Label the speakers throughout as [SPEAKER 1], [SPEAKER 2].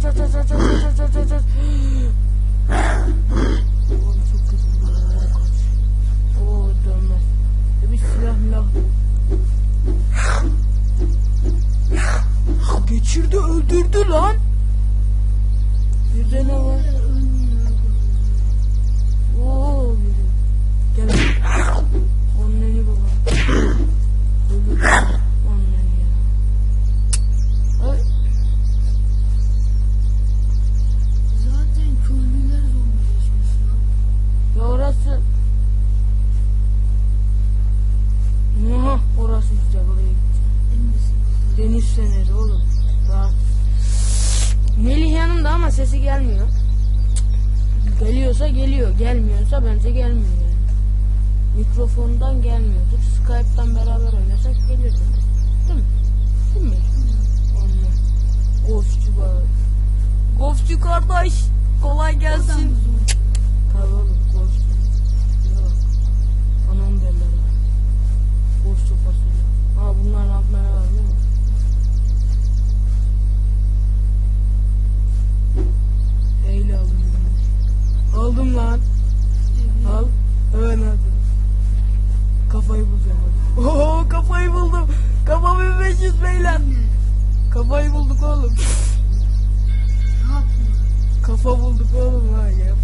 [SPEAKER 1] Oğlum çok kötü bir yere kaç. Oo dönmez. E bir silah milah. Geçirdi öldürdü lan. Bir de ne var? Feneri oğlum. Rahat. Melih yanımda ama sesi gelmiyor. Geliyorsa geliyor. Gelmiyorsa bence gelmiyor yani. Mikrofondan gelmiyordur. Skype'tan beraber oynasak gelirdi. Değil mi? Değil mi? Anladım. Golfçu var. Golfçu kardeş. Kolay gelsin.
[SPEAKER 2] zombi.
[SPEAKER 1] Evet aldım. Kafayı bulacağım. hadi. Oo kafayı buldum. Kafa 1500 beyler. Kafayı bulduk oğlum. Kafa bulduk oğlum ha ya.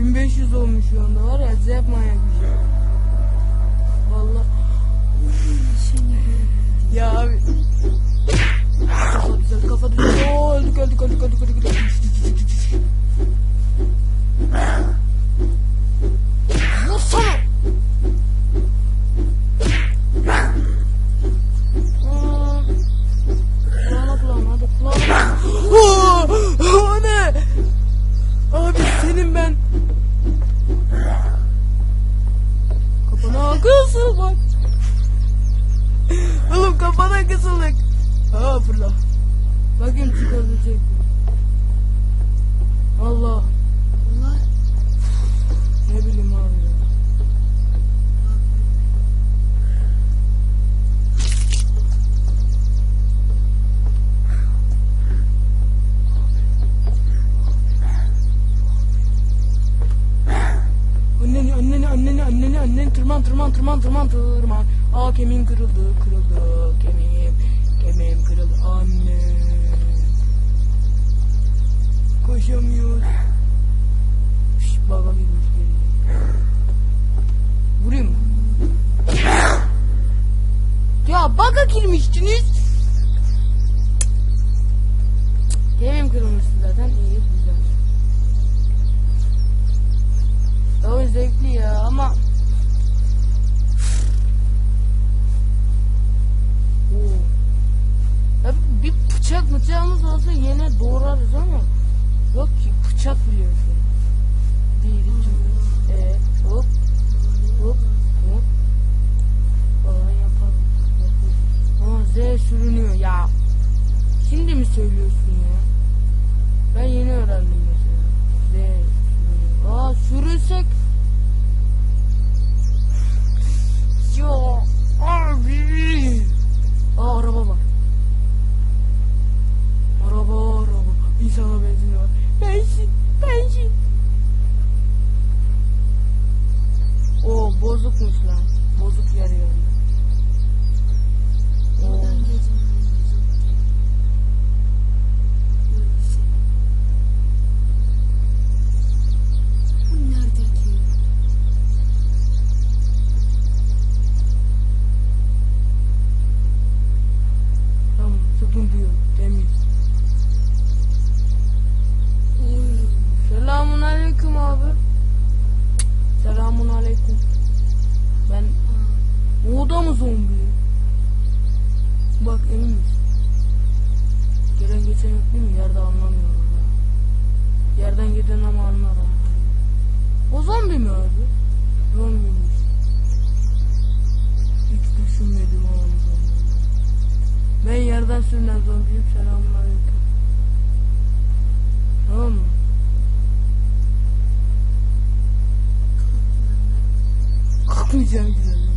[SPEAKER 1] 1500 olmuş şu anda var ya zevk manyak bir şey. Valla.
[SPEAKER 2] Seni
[SPEAKER 1] Ya abi. Kafa güzel kafa güzel. Oo öldük öldük öldük öldük öldük. öldük. Kısıl bak. Oğlum kafana kısıldık. Ha fırla. Bakayım çıkabilecek mi? Tırman tırman tırman. Aa kemiğim kırıldı kırıldı kemiğim kemiğim kırıldı anne. Koşamıyor. Şş, baba geri. Vurayım mı? Ya baga girmiştiniz. Bıçağımız olsa yine doğrarız ama yok ki bıçak biliyorsun. Bir, iki, evet, hop, hop, hop. Falan yapalım. Ama Z sürünüyor Ama zombi. Bak emin misin? Gelen geçen yok değil mi? Yerde anlamıyorum ya. Yerden giden ama anlar O zombi mi abi? Zombiymiş. Hiç düşünmedim o an Ben yerden sürünen zombiyim. Selamun aleyküm. Tamam mı? Kalkmayacağım güzel.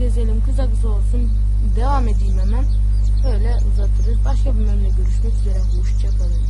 [SPEAKER 1] Gezelim. Kısa kısa olsun. Devam edeyim hemen. Böyle uzatırız. Başka bir bölümde görüşmek üzere. Hoşçakalın.